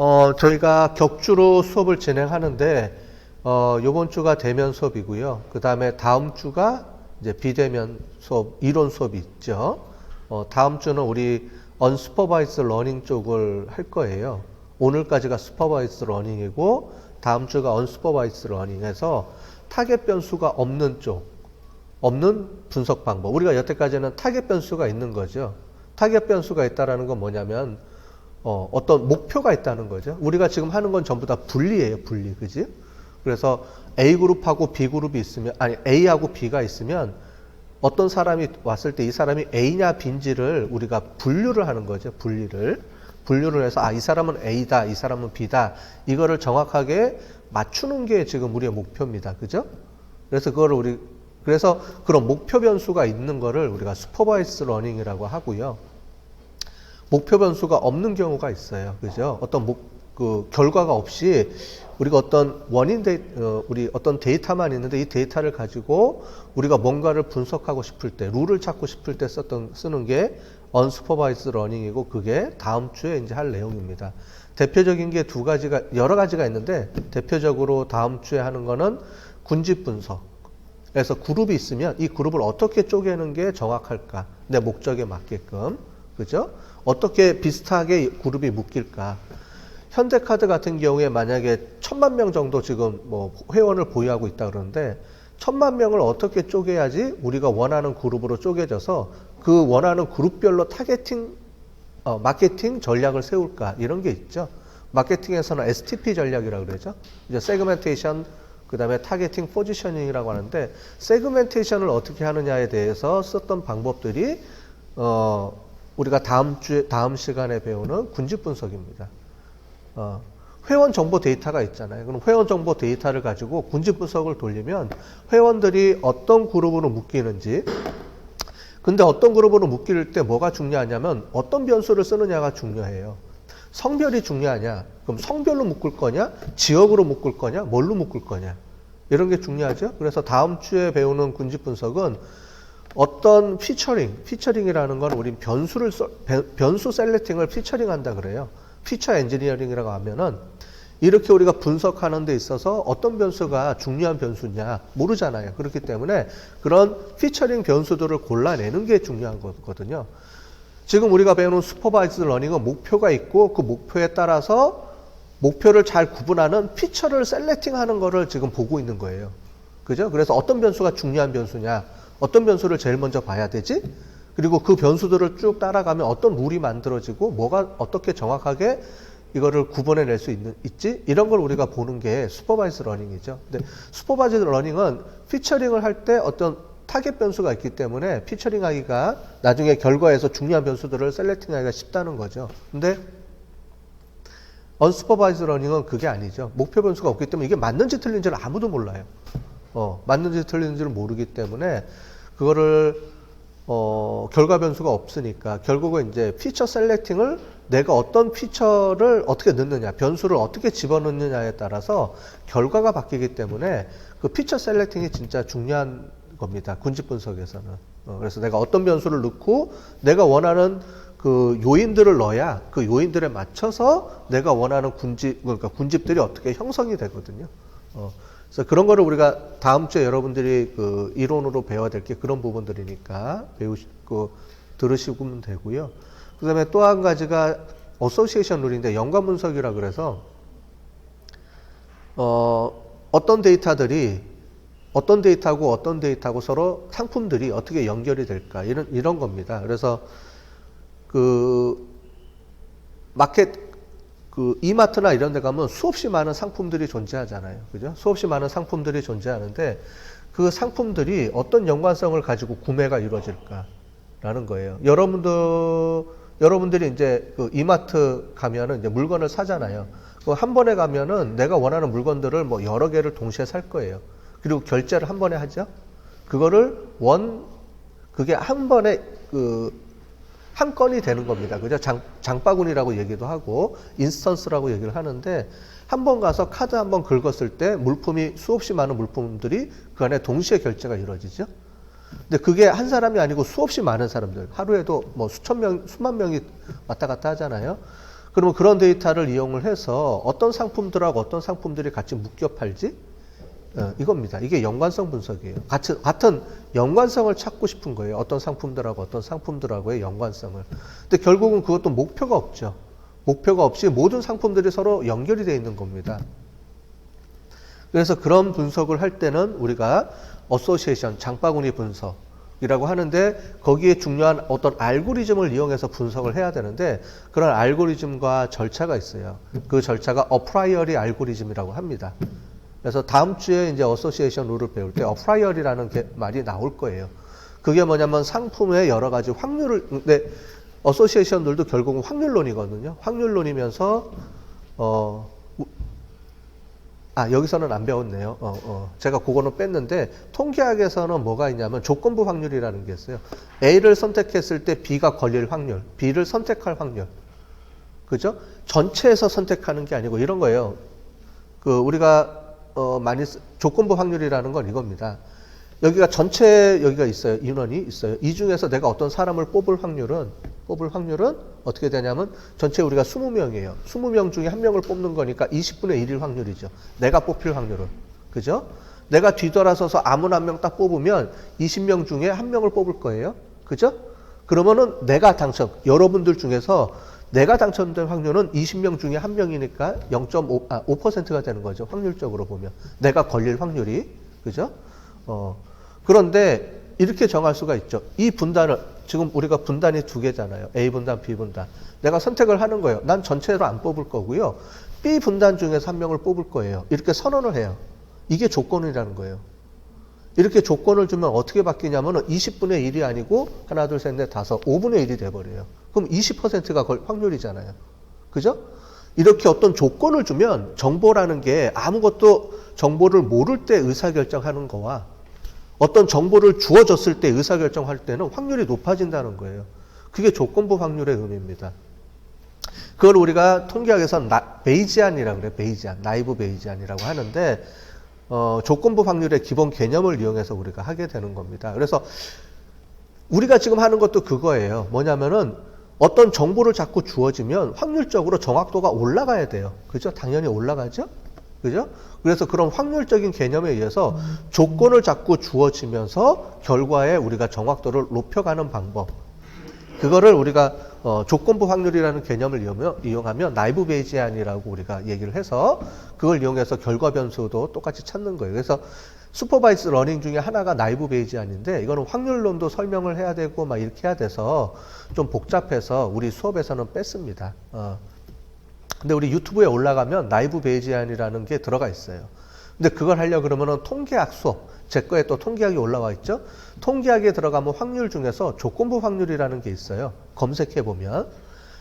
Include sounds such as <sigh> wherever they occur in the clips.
어, 저희가 격주로 수업을 진행하는데, 어, 요번 주가 대면 수업이고요. 그 다음에 다음 주가 이제 비대면 수업, 이론 수업이 있죠. 어, 다음 주는 우리 언스퍼바이스 러닝 쪽을 할 거예요. 오늘까지가 스퍼바이스 러닝이고, 다음 주가 언스퍼바이스 러닝해서 타겟 변수가 없는 쪽, 없는 분석 방법. 우리가 여태까지는 타겟 변수가 있는 거죠. 타겟 변수가 있다라는 건 뭐냐면 어, 어떤 목표가 있다는 거죠. 우리가 지금 하는 건 전부 다 분리예요, 분리. 그지? 그래서 A 그룹하고 B 그룹이 있으면 아니 A하고 B가 있으면 어떤 사람이 왔을 때 이 사람이 A냐 B인지를 우리가 분류를 하는 거죠. 분리를. 분류를 해서 아, 이 사람은 A다, 이 사람은 B다. 이거를 정확하게 맞추는 게 지금 우리의 목표입니다. 그죠? 그래서 그거를 우리 그래서 그런 목표 변수가 있는 거를 우리가 슈퍼바이스 러닝이라고 하고요. 목표 변수가 없는 경우가 있어요. 그죠? 어떤 목, 그 결과가 없이 우리가 어떤 원인 데이, 어, 우리 어떤 데이터만 있는데 이 데이터를 가지고 우리가 뭔가를 분석하고 싶을 때, 룰을 찾고 싶을 때 썼던, 쓰는 게 unsupervised learning이고 그게 다음 주에 이제 할 내용입니다. 대표적인 게 두 가지가, 여러 가지가 있는데 대표적으로 다음 주에 하는 거는 군집 분석. 그래서 그룹이 있으면 이 그룹을 어떻게 쪼개는 게 정확할까? 내 목적에 맞게끔. 그죠? 어떻게 비슷하게 그룹이 묶일까? 현대카드 같은 경우에 만약에 천만 명 정도 지금 뭐 회원을 보유하고 있다 그러는데 천만 명을 어떻게 쪼개야지 우리가 원하는 그룹으로 쪼개져서 그 원하는 그룹별로 타겟팅 어, 마케팅 전략을 세울까 이런 게 있죠. 마케팅에서는 STP 전략이라고 그러죠. 이제 세그멘테이션 그다음에 타겟팅 포지셔닝이라고 하는데 세그멘테이션을 어떻게 하느냐에 대해서 썼던 방법들이 어 우리가 다음 주에 다음 시간에 배우는 군집 분석입니다. 어, 회원 정보 데이터가 있잖아요. 그럼 회원 정보 데이터를 가지고 군집 분석을 돌리면 회원들이 어떤 그룹으로 묶이는지 근데 어떤 그룹으로 묶일 때 뭐가 중요하냐면 어떤 변수를 쓰느냐가 중요해요. 성별이 중요하냐? 그럼 성별로 묶을 거냐? 지역으로 묶을 거냐? 뭘로 묶을 거냐? 이런 게 중요하죠. 그래서 다음 주에 배우는 군집 분석은 어떤 피처링, 피처링이라는 건 우린 변수를 써, 변수 셀렉팅을 피처링 한다 그래요. 피처 엔지니어링이라고 하면은 이렇게 우리가 분석하는 데 있어서 어떤 변수가 중요한 변수냐 모르잖아요. 그렇기 때문에 그런 피처링 변수들을 골라내는 게 중요한 거거든요. 지금 우리가 배우는 슈퍼바이즈 러닝은 목표가 있고 그 목표에 따라서 목표를 잘 구분하는 피처를 셀렉팅하는 거를 지금 보고 있는 거예요. 그죠? 그래서 어떤 변수가 중요한 변수냐, 어떤 변수를 제일 먼저 봐야 되지? 그리고 그 변수들을 쭉 따라가면 어떤 룰이 만들어지고 뭐가 어떻게 정확하게 이거를 구분해낼 수 있는, 있지? 이런 걸 우리가 보는 게 슈퍼바이즈 러닝이죠. 근데 슈퍼바이즈 러닝은 피처링을 할 때 어떤 타겟 변수가 있기 때문에 피처링 하기가 나중에 결과에서 중요한 변수들을 셀렉팅 하기가 쉽다는 거죠. 근데 언스퍼바이즈 러닝은 그게 아니죠. 목표 변수가 없기 때문에 이게 맞는지 틀린지를 아무도 몰라요. 어, 맞는지 틀린지를 모르기 때문에 그거를 어, 결과 변수가 없으니까 결국은 이제 피처 셀렉팅을 내가 어떤 피처를 어떻게 넣느냐, 변수를 어떻게 집어넣느냐에 따라서 결과가 바뀌기 때문에 그 피처 셀렉팅이 진짜 중요한 겁니다. 군집 분석에서는. 어, 그래서 내가 어떤 변수를 넣고 내가 원하는 그 요인들을 넣어야 그 요인들에 맞춰서 내가 원하는 군집, 그러니까 군집들이 어떻게 형성이 되거든요. 어, 그래서 그런 거를 우리가 다음 주에 여러분들이 그 이론으로 배워야 될 게 그런 부분들이니까 배우시, 그 들으시면 되고요. 그 다음에 또 한 가지가 어소시에이션 룰인데 연관 분석이라 그래서 어, 어떤 데이터들이 어떤 데이터하고 어떤 데이터하고 서로 상품들이 어떻게 연결이 될까 이런 이런 겁니다. 그래서 그 마켓 그 이마트나 이런 데 가면 수없이 많은 상품들이 존재하잖아요. 그죠? 수없이 많은 상품들이 존재하는데 그 상품들이 어떤 연관성을 가지고 구매가 이루어질까라는 거예요. 여러분들 여러분들이 이제 그 이마트 가면은 이제 물건을 사잖아요. 그한 번에 가면은 내가 원하는 물건들을 뭐 여러 개를 동시에 살 거예요. 그리고 결제를 한 번에 하죠. 그거를 원 그게 한 번에 그 한 건이 되는 겁니다. 그죠? 장, 장바구니라고 얘기도 하고 인스턴스라고 얘기를 하는데 한 번 가서 카드 한 번 긁었을 때 물품이 수없이 많은 물품들이 그 안에 동시에 결제가 이루어지죠. 근데 그게 한 사람이 아니고 수없이 많은 사람들 하루에도 뭐 수천 명, 수만 명이 왔다 갔다 하잖아요. 그러면 그런 데이터를 이용을 해서 어떤 상품들하고 어떤 상품들이 같이 묶여 팔지? 어, 이겁니다. 이게 연관성 분석이에요. 같은, 같은 연관성을 찾고 싶은 거예요. 어떤 상품들하고 어떤 상품들하고의 연관성을. 근데 결국은 그것도 목표가 없죠. 목표가 없이 모든 상품들이 서로 연결이 되어 있는 겁니다. 그래서 그런 분석을 할 때는 우리가 어소시에이션, 장바구니 분석 이라고 하는데 거기에 중요한 어떤 알고리즘을 이용해서 분석을 해야 되는데 그런 알고리즘과 절차가 있어요. 그 절차가 어프라이어리 알고리즘이라고 합니다. 그래서 다음 주에 이제 어소시에이션 룰을 배울 때 어프라이어리라는 게 말이 나올 거예요. 그게 뭐냐면 상품의 여러 가지 확률을 근데 어소시에이션 룰도 결국은 확률론이거든요. 확률론이면서 어 아, 여기서는 안 배웠네요. 어, 어. 제가 그거는 뺐는데, 통계학에서는 뭐가 있냐면 조건부 확률이라는 게 있어요. A를 선택했을 때 B가 걸릴 확률, B를 선택할 확률. 그죠? 전체에서 선택하는 게 아니고 이런 거예요. 그, 우리가, 어, 많이, 쓰, 조건부 확률이라는 건 이겁니다. 여기가 전체, 여기가 있어요. 인원이 있어요. 이 중에서 내가 어떤 사람을 뽑을 확률은, 뽑을 확률은 어떻게 되냐면 전체 우리가 20명이에요. 20명 중에 한 명을 뽑는 거니까 20분의 1일 확률이죠. 내가 뽑힐 확률은. 그죠? 내가 뒤돌아서서 아무나 한 명 딱 뽑으면 20명 중에 한 명을 뽑을 거예요. 그죠? 그러면은 내가 당첨, 여러분들 중에서 내가 당첨된 확률은 20명 중에 한 명이니까 0.5, 아, 5%가 되는 거죠. 확률적으로 보면. 내가 걸릴 확률이. 그죠? 어. 그런데 이렇게 정할 수가 있죠. 이 분단을 지금 우리가 분단이 두 개잖아요. A 분단, B 분단. 내가 선택을 하는 거예요. 난 전체로 안 뽑을 거고요. B 분단 중에서 한 명을 뽑을 거예요. 이렇게 선언을 해요. 이게 조건이라는 거예요. 이렇게 조건을 주면 어떻게 바뀌냐면은 20분의 1이 아니고 하나, 둘, 셋, 넷, 다섯, 5분의 1이 돼버려요. 그럼 20%가 걸 확률이잖아요. 그죠? 이렇게 어떤 조건을 주면 정보라는 게 아무것도 정보를 모를 때 의사결정하는 거와 어떤 정보를 주어졌을 때 의사결정할 때는 확률이 높아진다는 거예요. 그게 조건부 확률의 의미입니다. 그걸 우리가 통계학에서 나, 베이지안이라고 그래요. 베이지안, 나이브 베이지안이라고 하는데 어, 조건부 확률의 기본 개념을 이용해서 우리가 하게 되는 겁니다. 그래서 우리가 지금 하는 것도 그거예요. 뭐냐면은 어떤 정보를 자꾸 주어지면 확률적으로 정확도가 올라가야 돼요. 그죠? 당연히 올라가죠? 그죠? 그래서 그런 확률적인 개념에 의해서 조건을 자꾸 주어지면서 결과에 우리가 정확도를 높여가는 방법. 그거를 우리가 어, 조건부 확률이라는 개념을 이용하면, 이용하면 나이브 베이지안이라고 우리가 얘기를 해서 그걸 이용해서 결과 변수도 똑같이 찾는 거예요. 그래서 슈퍼바이스 러닝 중에 하나가 나이브 베이지안인데 이거는 확률론도 설명을 해야 되고 막 이렇게 해야 돼서 좀 복잡해서 우리 수업에서는 뺐습니다. 어. 근데 우리 유튜브에 올라가면 나이브 베이지안이라는 게 들어가 있어요. 근데 그걸 하려 그러면은 통계학 수업, 제 거에 또 통계학이 올라와 있죠. 통계학에 들어가면 확률 중에서 조건부 확률이라는 게 있어요. 검색해 보면.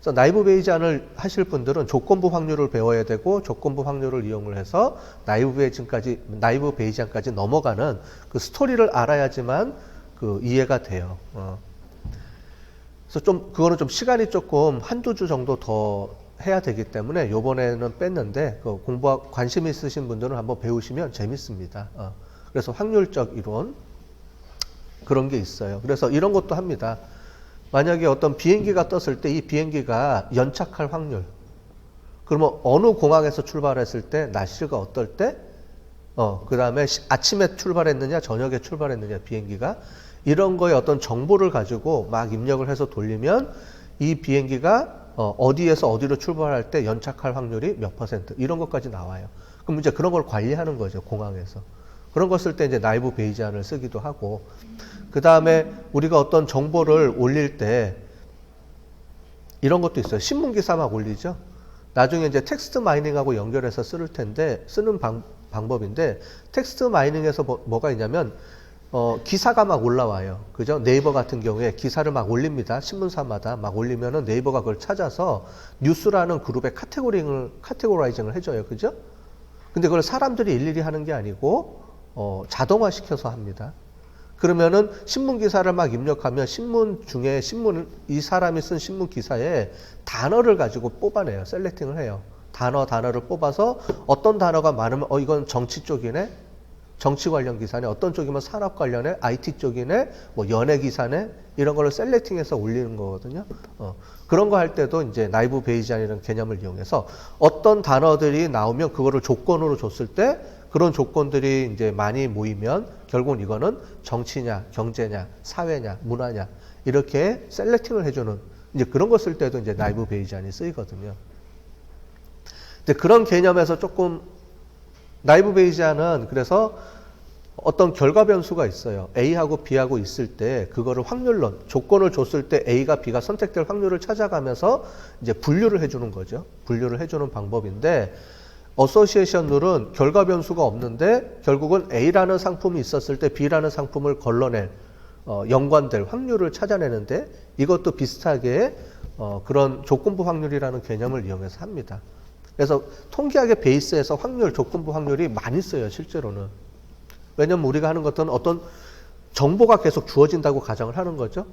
그래서 나이브 베이지안을 하실 분들은 조건부 확률을 배워야 되고 조건부 확률을 이용을 해서 나이브 베이지안까지 나이브 베이지안까지 넘어가는 그 스토리를 알아야지만 그 이해가 돼요. 어. 그래서 좀 그거는 좀 시간이 조금 한두 주 정도 더 해야 되기 때문에 요번에는 뺐는데 그 공부 관심 있으신 분들은 한번 배우시면 재밌습니다. 어. 그래서 확률적 이론 그런 게 있어요. 그래서 이런 것도 합니다. 만약에 어떤 비행기가 떴을 때 이 비행기가 연착할 확률. 그러면 어느 공항에서 출발했을 때 날씨가 어떨 때, 어, 그 다음에 아침에 출발했느냐, 저녁에 출발했느냐, 비행기가. 이런 거에 어떤 정보를 가지고 막 입력을 해서 돌리면 이 비행기가 어, 어디에서 어디로 출발할 때 연착할 확률이 몇 퍼센트 이런 것까지 나와요. 그럼 이제 그런 걸 관리하는 거죠 공항에서. 그런 거쓸때 이제 나이브 베이지안을 쓰기도 하고 그 다음에 우리가 어떤 정보를 올릴 때 이런 것도 있어요. 신문 기사 막 올리죠. 나중에 이제 텍스트 마이닝하고 연결해서 쓸 텐데 쓰는 방, 방법인데 텍스트 마이닝에서 뭐, 가 있냐면 어, 기사가 막 올라와요. 그죠? 네이버 같은 경우에 기사를 막 올립니다. 신문사마다 막 올리면은 네이버가 그걸 찾아서 뉴스라는 그룹에 카테고링을, 카테고라이징을 해줘요. 그죠? 근데 그걸 사람들이 일일이 하는 게 아니고, 어, 자동화 시켜서 합니다. 그러면은 신문 기사를 막 입력하면 신문 중에 신문, 이 사람이 쓴 신문 기사에 단어를 가지고 뽑아내요. 셀렉팅을 해요. 단어, 단어를 뽑아서 어떤 단어가 많으면, 어, 이건 정치 쪽이네? 정치 관련 기사네, 어떤 쪽이면 산업 관련에, IT 쪽이네, 뭐 연예 기사네, 이런 걸로 셀렉팅해서 올리는 거거든요. 어, 그런 거 할 때도 이제 나이브 베이지안이라는 개념을 이용해서 어떤 단어들이 나오면 그거를 조건으로 줬을 때 그런 조건들이 이제 많이 모이면 결국은 이거는 정치냐, 경제냐, 사회냐, 문화냐 이렇게 셀렉팅을 해주는 이제 그런 거 쓸 때도 이제 나이브 베이지안이 쓰이거든요. 근데 그런 개념에서 조금 나이브 베이지안은 그래서 어떤 결과 변수가 있어요. A하고 B하고 있을 때 그거를 확률론 조건을 줬을 때 A가 B가 선택될 확률을 찾아가면서 이제 분류를 해주는 거죠. 분류를 해주는 방법인데 어소시에이션 룰은 결과 변수가 없는데 결국은 A라는 상품이 있었을 때 B라는 상품을 걸러낼 어, 연관될 확률을 찾아내는데 이것도 비슷하게 어, 그런 조건부 확률이라는 개념을 이용해서 합니다. 그래서 통계학의 베이스에서 확률, 조건부 확률이 많이 써요, 실제로는. 왜냐면 우리가 하는 것은 어떤 정보가 계속 주어진다고 가정을 하는 거죠.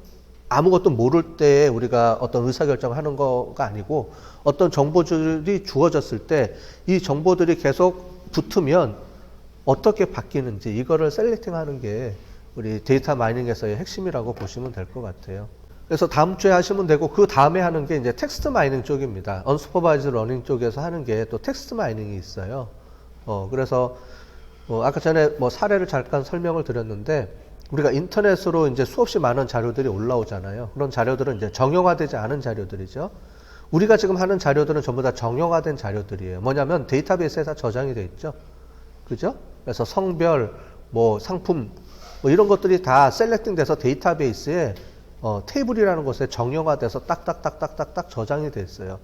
아무것도 모를 때 우리가 어떤 의사결정을 하는 거가 아니고 어떤 정보들이 주어졌을 때 이 정보들이 계속 붙으면 어떻게 바뀌는지 이거를 셀렉팅 하는 게 우리 데이터 마이닝에서의 핵심이라고 보시면 될 것 같아요. 그래서 다음 주에 하시면 되고 그 다음에 하는 게 이제 텍스트 마이닝 쪽입니다. 언스퍼바이즈 러닝 쪽에서 하는 게 또 텍스트 마이닝이 있어요. 어, 그래서 뭐 아까 전에 뭐 사례를 잠깐 설명을 드렸는데 우리가 인터넷으로 이제 수없이 많은 자료들이 올라오잖아요. 그런 자료들은 이제 정형화되지 않은 자료들이죠. 우리가 지금 하는 자료들은 전부 다 정형화된 자료들이에요. 뭐냐면 데이터베이스에 다 저장이 돼 있죠. 그죠? 그래서 성별, 뭐 상품, 뭐 이런 것들이 다 셀렉팅 돼서 데이터베이스에 어, 테이블이라는 곳에 정형화돼서 딱딱딱딱딱딱 저장이 돼 있어요.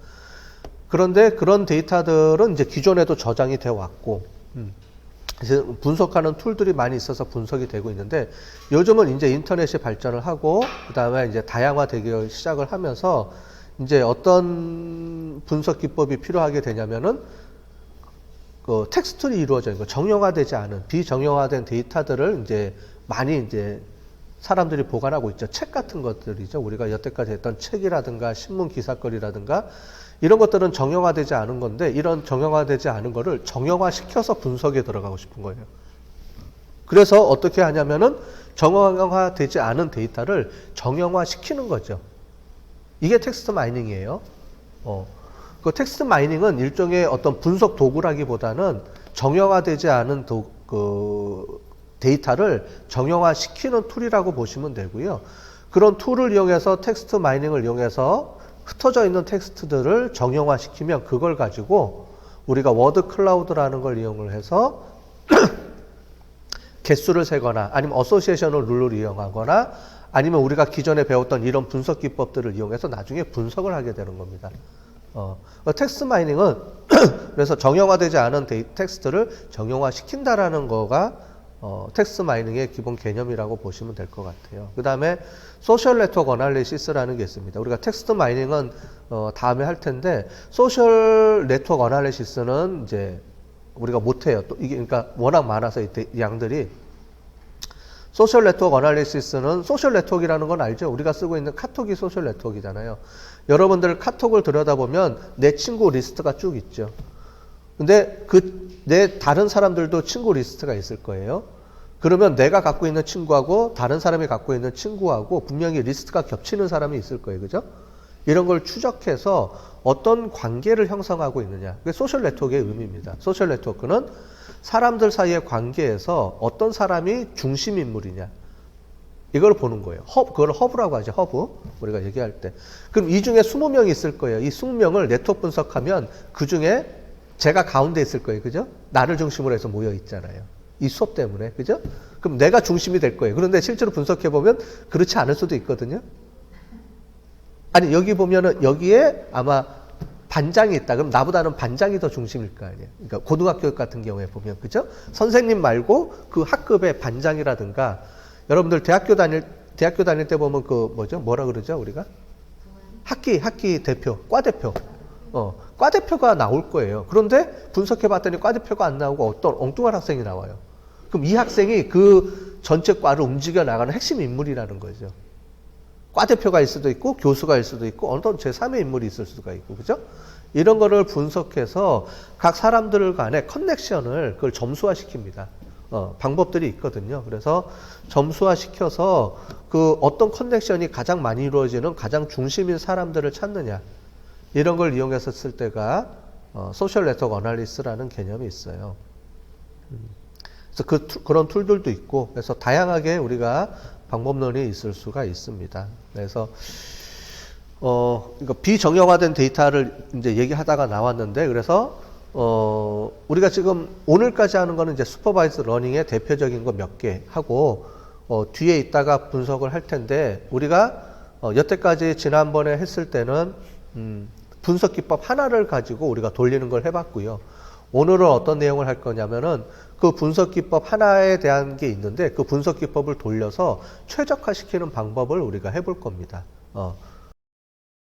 그런데 그런 데이터들은 이제 기존에도 저장이 되어 왔고, 음. 이제 분석하는 툴들이 많이 있어서 분석이 되고 있는데 요즘은 이제 인터넷이 발전을 하고 그다음에 이제 다양화 되기 시작을 하면서 이제 어떤 분석 기법이 필요하게 되냐면은 그 텍스트로 이루어져 있는 거 정형화되지 않은 비정형화된 데이터들을 이제 많이 이제 사람들이 보관하고 있죠. 책 같은 것들이죠. 우리가 여태까지 했던 책이라든가 신문 기사거리라든가 이런 것들은 정형화되지 않은 건데 이런 정형화되지 않은 거를 정형화시켜서 분석에 들어가고 싶은 거예요. 그래서 어떻게 하냐면은 정형화되지 않은 데이터를 정형화시키는 거죠. 이게 텍스트 마이닝이에요. 어. 그 텍스트 마이닝은 일종의 어떤 분석 도구라기보다는 정형화되지 않은 도, 그 데이터를 정형화시키는 툴이라고 보시면 되고요. 그런 툴을 이용해서 텍스트 마이닝을 이용해서 흩어져 있는 텍스트들을 정형화시키면 그걸 가지고 우리가 워드 클라우드라는 걸 이용을 해서 <clears throat> 개수를 세거나 아니면 어소시에이션을 룰을 이용하거나 아니면 우리가 기존에 배웠던 이런 분석 기법들을 이용해서 나중에 분석을 하게 되는 겁니다. 어, 텍스트 마이닝은 <clears throat> 그래서 정형화되지 않은 데이, 텍스트를 정형화시킨다라는 거가 어, 텍스트 마이닝의 기본 개념이라고 보시면 될 것 같아요. 그 다음에 소셜 네트워크 어널리시스라는 게 있습니다. 우리가 텍스트 마이닝은 어, 다음에 할 텐데 소셜 네트워크 어널리시스는 이제 우리가 못해요. 또 이게 그러니까 워낙 많아서 이 양들이 소셜 네트워크 어널리시스는 소셜 네트워크라는 건 알죠? 우리가 쓰고 있는 카톡이 소셜 네트워크잖아요. 여러분들 카톡을 들여다보면 내 친구 리스트가 쭉 있죠. 근데 그 내 다른 사람들도 친구 리스트가 있을 거예요. 그러면 내가 갖고 있는 친구하고 다른 사람이 갖고 있는 친구하고 분명히 리스트가 겹치는 사람이 있을 거예요. 그죠? 이런 걸 추적해서 어떤 관계를 형성하고 있느냐. 그게 소셜 네트워크의 의미입니다. 소셜 네트워크는 사람들 사이의 관계에서 어떤 사람이 중심 인물이냐. 이걸 보는 거예요. 허브, 그걸 허브라고 하죠. 허브. 우리가 얘기할 때. 그럼 이 중에 20명이 있을 거예요. 이 20명을 네트워크 분석하면 그 중에 제가 가운데 있을 거예요. 그죠? 나를 중심으로 해서 모여 있잖아요. 이 수업 때문에. 그죠? 그럼 내가 중심이 될 거예요. 그런데 실제로 분석해 보면 그렇지 않을 수도 있거든요. 아니, 여기 보면은 여기에 아마 반장이 있다. 그럼 나보다는 반장이 더 중심일 거 아니에요. 그러니까 고등학교 같은 경우에 보면. 그죠? 선생님 말고 그 학급의 반장이라든가 여러분들 대학교 다닐, 대학교 다닐 때 보면 그 뭐죠? 뭐라 그러죠? 우리가? 학기, 학기 대표, 과 대표. 어, 과대표가 나올 거예요. 그런데 분석해 봤더니 과대표가 안 나오고 어떤 엉뚱한 학생이 나와요. 그럼 이 학생이 그 전체 과를 움직여 나가는 핵심 인물이라는 거죠. 과대표가 일 수도 있고 교수가 일 수도 있고 어떤 제3의 인물이 있을 수가 있고 그죠? 이런 거를 분석해서 각 사람들 간의 커넥션을 그걸 점수화 시킵니다. 어, 방법들이 있거든요. 그래서 점수화 시켜서 그 어떤 커넥션이 가장 많이 이루어지는 가장 중심인 사람들을 찾느냐 이런 걸 이용해서 쓸 때가 어, 소셜 네트워크 어널리스라는 개념이 있어요. 음. 그래서 그 툴- 그런 툴들도 있고 그래서 다양하게 우리가 방법론이 있을 수가 있습니다. 그래서 어, 그러니까 비정형화된 데이터를 이제 얘기하다가 나왔는데, 그래서, 어, 우리가 지금 오늘까지 하는 거는 이제 슈퍼바이즈 러닝의 대표적인 거 몇 개 하고, 어, 뒤에 있다가 분석을 할 텐데, 우리가, 어, 여태까지 지난번에 했을 때는, 음, 분석 기법 하나를 가지고 우리가 돌리는 걸 해봤고요. 오늘은 어떤 내용을 할 거냐면은 그 분석 기법 하나에 대한 게 있는데 그 분석 기법을 돌려서 최적화시키는 방법을 우리가 해볼 겁니다. 어,